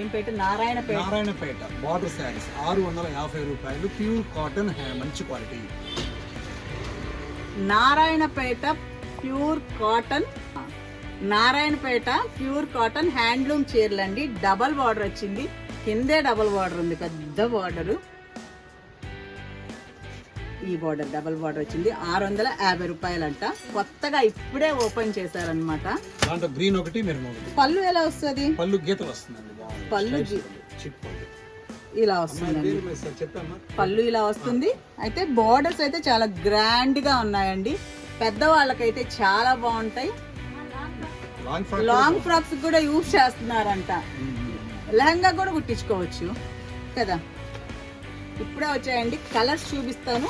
ఏం పేట? Narayanpet. Narayanpet. Border sarees ఆరు వందల యాభై రూపాయలు. ప్యూర్ కాటన్ మంచి quality Narayanpet pure cotton. Narayanpet pure cotton handloom చీరలు అండి డబల్ బార్డర్ వచ్చింది. కిందే డబల్ బార్డర్ ఉంది. పెద్ద బార్డర్. ఈ బార్డర్ డబల్ బార్డర్ వచ్చింది. ఆరు వందల యాభై రూపాయలంట. కొత్తగా ఇప్పుడే ఓపెన్ చేశారనమాట దాంట్లో గ్రీన్ ఒకటి మెరూన్ ఒకటి. పళ్ళు ఎలా వస్తుంది? పళ్ళు గీతలు వస్తుందండి బాగుంది. పళ్ళు ఇలా చెప్పమ్మా. పళ్ళు ఇలా వస్తుంది. అయితే బార్డర్స్ అయితే చాలా గ్రాండ్గా ఉన్నాయండి. పెద్దవాళ్ళకైతే చాలా బాగుంటాయి. లాంగ్ ఫ్రాక్స్ కూడా యూజ్ చేస్తున్నారంట. లెహంగా కూడా కుట్టించుకోవచ్చు. కదా? ఇప్పుడే వచ్చాయండి కలర్స్ చూపిస్తాను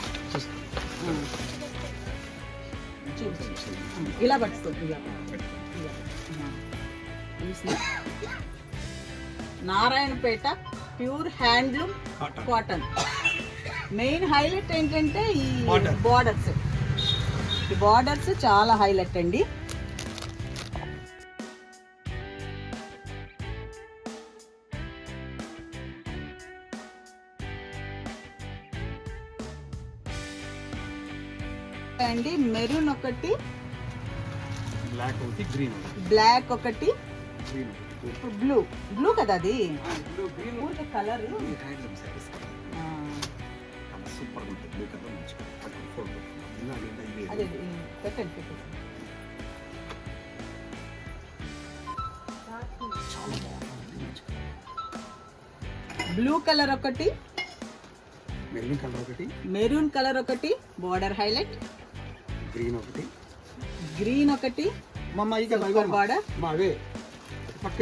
ఇలా పట్టుకో ఇలా? Narayanpet pure handloom cotton main highlight ఏంటంటే ఈ. బార్డర్స్ ఈ బార్డర్స్ చాలా హైలైట్ అండి అండి మెరూన్ ఒకటి బ్లాక్ ఒకటి గ్రీన్ బ్లాక్ ఒకటి బ్లూ. బ్లూ కదా అది? ఊరికే కలర్. సూపర్. అదే పెట్టండి పెట్టండి. బ్లూ కలర్ ఒకటి మెరూన్ కలర్ ఒకటి. మెరూన్ కలర్ ఒకటి బార్డర్ హైలైట్. గ్రీన్ ఒకటి. గ్రీన్ ఒకటి పక్క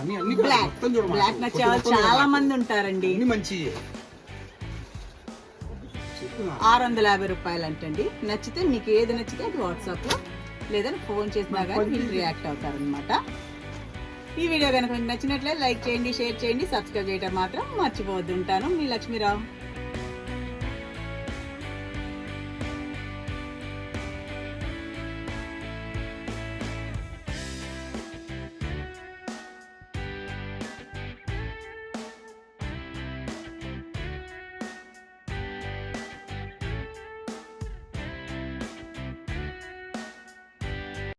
అన్ని అన్ని బ్లాక్ బ్లాక్ చాలా మంది ఉంటారండి. అన్ని మంచి ఆరు వందల యాభై రూపాయలు అంటండి నచ్చితే మీకు ఏది నచ్చితే అది వాట్సాప్లో లేదా ఫోన్ చేసినా కానీ రియాక్ట్ అవుతారనమాట ఈ వీడియో కనుక మీకు నచ్చినట్లయితే లైక్ చేయండి షేర్ చేయండి సబ్స్క్రైబ్ చేయడం మాత్రం మర్చిపోవద్దు. ఉంటాను. మీ లక్ష్మీరావు.